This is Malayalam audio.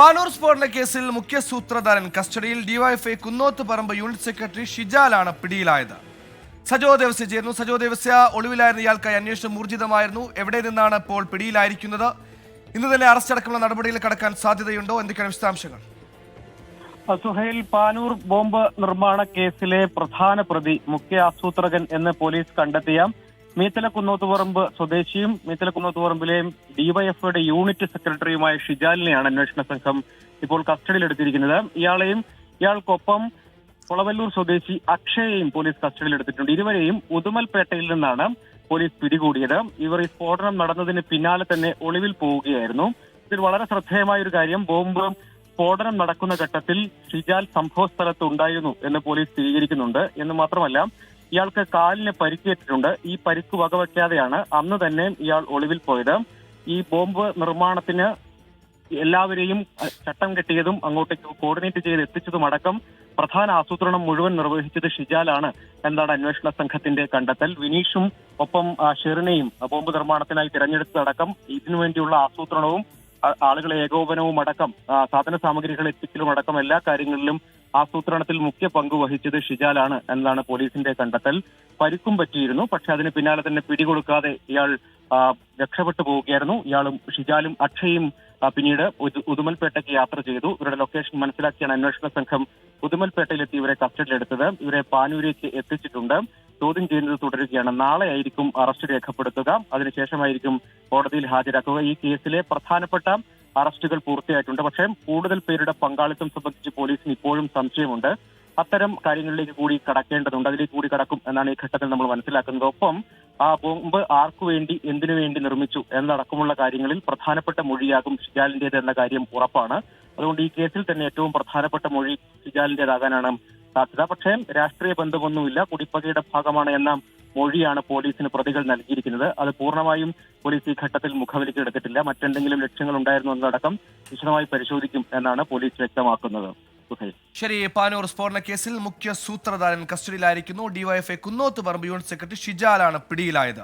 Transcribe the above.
പാനൂർ സ്ഫോടന കേസിൽ മുഖ്യ സൂത്രധാരൻ കസ്റ്റഡിയിൽ ഡിവൈഎഫ്ഐ കുന്നോത്ത് പറമ്പ് യൂണിറ്റ് സെക്രട്ടറി ഷിജാലാണ് പിടിയിലായത്. സജോ ദേവസ്യ ചേർന്നു സജോ ദേവസ്യ ഒളിവിലായിരുന്ന ഇയാൾക്കായി അന്വേഷണം ഊർജിതമായിരുന്നു. എവിടെ നിന്നാണ് ഇപ്പോൾ പിടിയിലായിരിക്കുന്നത്? ഇന്ന് തന്നെ അറസ്റ്റ് അടക്കമുള്ള നടപടിയിൽ കടക്കാൻ സാധ്യതയുണ്ടോ? എന്തൊക്കെയാണ് വിശദാംശങ്ങൾ? സുഹൈൽ പാനൂർ ബോംബ് നിർമ്മാണ കേസിലെ പ്രധാന പ്രതി മുഖ്യ ആസൂത്രകൻ എന്ന് പോലീസ് കണ്ടെത്തിയ മീത്തല കുന്നോത്തുപറമ്പ് സ്വദേശിയും മീത്തല കുന്നോത്തുപറമ്പിലെയും ഡിവൈഎഫ്ഐയുടെ യൂണിറ്റ് സെക്രട്ടറിയുമായ ഷിജാലിനെയാണ് അന്വേഷണ സംഘം ഇപ്പോൾ കസ്റ്റഡിയിലെടുത്തിരിക്കുന്നത്. ഇയാളെയും ഇയാൾക്കൊപ്പം കൊളവല്ലൂർ സ്വദേശി അക്ഷയെയും പോലീസ് കസ്റ്റഡിയിലെടുത്തിട്ടുണ്ട്. ഇരുവരെയും ഉദുമൽപേട്ടയിൽ നിന്നാണ് പോലീസ് പിടികൂടിയത്. ഇവർ ഈ സ്ഫോടനം നടന്നതിന് പിന്നാലെ തന്നെ ഒളിവിൽ പോവുകയായിരുന്നു. ഇതിൽ വളരെ ശ്രദ്ധേയമായ ഒരു കാര്യം ബോംബ് സ്ഫോടനം നടക്കുന്ന ഘട്ടത്തിൽ ഷിജാൽ സംഭവ സ്ഥലത്ത് ഉണ്ടായിരുന്നു എന്ന് പോലീസ് സ്ഥിരീകരിക്കുന്നുണ്ട്. എന്ന് മാത്രമല്ല ഇയാൾക്ക് കാലിന് പരിക്കേറ്റിട്ടുണ്ട്. ഈ പരിക്ക് വകവയ്ക്കാതെയാണ് അന്ന് തന്നെ ഇയാൾ ഒളിവിൽ പോയത്. ഈ ബോംബ് നിർമ്മാണത്തിന് എല്ലാവരെയും ചട്ടം കെട്ടിയതും അങ്ങോട്ടേക്ക് കോർഡിനേറ്റ് ചെയ്ത് എത്തിച്ചതുമടക്കം പ്രധാന ആസൂത്രണം മുഴുവൻ നിർവഹിച്ചത് ഷിജാലാണ് എന്നാണ് അന്വേഷണ സംഘത്തിന്റെ കണ്ടെത്തൽ. വിനീഷും ഒപ്പം ഷെറിനെയും ബോംബ് നിർമ്മാണത്തിനായി തിരഞ്ഞെടുത്തതടക്കം ഇതിനുവേണ്ടിയുള്ള ആസൂത്രണവും ആളുകളെ ഏകോപനവും അടക്കം സാധന സാമഗ്രികൾ എത്തിക്കലും അടക്കം എല്ലാ കാര്യങ്ങളിലും ആസൂത്രണത്തിൽ മുഖ്യ പങ്ക് വഹിച്ചത് ഷിജാലാണ് എന്നതാണ് പോലീസിന്റെ കണ്ടെത്തൽ. പരിക്കും പറ്റിയിരുന്നു പക്ഷെ അതിന് പിന്നാലെ തന്നെ പിടികൊടുക്കാതെ ഇയാൾ രക്ഷപ്പെട്ടു പോവുകയായിരുന്നു. ഇയാളും ഷിജാലും അക്ഷയും പിന്നീട് ഉദു- ഉദുമൽപേട്ടയ്ക്ക് യാത്ര ചെയ്തു. ഇവരുടെ ലൊക്കേഷൻ മനസ്സിലാക്കിയാണ് അന്വേഷണ സംഘം ഉദുമൽപേട്ടയിലെത്തി ഇവരെ കസ്റ്റഡിയിലെടുത്തത്. ഇവരെ പാനൂരേക്ക് എത്തിച്ചിട്ടുണ്ട്. ചോദ്യം ചെയ്യുന്നത് തുടരുകയാണ്. നാളെ ആയിരിക്കും അറസ്റ്റ് രേഖപ്പെടുത്തുക. അതിനുശേഷമായിരിക്കും കോടതിയിൽ ഹാജരാക്കുക. ഈ കേസിലെ പ്രധാനപ്പെട്ട അറസ്റ്റുകൾ പൂർത്തിയായിട്ടുണ്ട്. പക്ഷേ കൂടുതൽ പേരുടെ പങ്കാളിത്തം സംബന്ധിച്ച് പോലീസിന് ഇപ്പോഴും സംശയമുണ്ട്. അത്തരം കാര്യങ്ങളിലേക്ക് കൂടി കടക്കേണ്ടതുണ്ട്. അതിലേക്ക് കൂടി കടക്കും എന്നാണ് ഈ ഘട്ടത്തിൽ നമ്മൾ മനസ്സിലാക്കുന്നത്. ഒപ്പം ആ ബോംബ് ആർക്കു വേണ്ടി എന്തിനു വേണ്ടി നിർമ്മിച്ചു എന്നടക്കമുള്ള കാര്യങ്ങളിൽ പ്രധാനപ്പെട്ട മൊഴിയാകും ഷിജാലിന്റേത് എന്ന കാര്യം ഉറപ്പാണ്. അതുകൊണ്ട് ഈ കേസിൽ തന്നെ ഏറ്റവും പ്രധാനപ്പെട്ട മൊഴി ഷിജാലിന്റേതാകാനാണ് സാധ്യത. പക്ഷേ രാഷ്ട്രീയ ബന്ധമൊന്നുമില്ല. കുടിപ്പകയുടെ ഭാഗമാണ് എന്ന മൊഴിയാണ് പോലീസിന് പ്രതികൾ നൽകിയിരിക്കുന്നത്. അത് പൂർണമായും പോലീസ് ഈ ഘട്ടത്തിൽ മുഖവിലേക്ക് എടുത്തിട്ടില്ല. മറ്റെന്തെങ്കിലും ലക്ഷ്യങ്ങൾ ഉണ്ടായിരുന്നു എന്നതടക്കം വിശദമായി പരിശോധിക്കും എന്നാണ് പോലീസ് വ്യക്തമാക്കുന്നത്. ശരി പാനൂർ സ്ഫോടന കേസിൽ മുഖ്യ സൂത്രധാരൻ കസ്റ്റഡിയിലായിരിക്കുന്നു. ഡിവൈഎഫ്ഐ കുന്നോത്ത് പറമ്പ് യൂണിറ്റ് സെക്രട്ടറി ഷിജാലാണ് പിടിയിലായത്.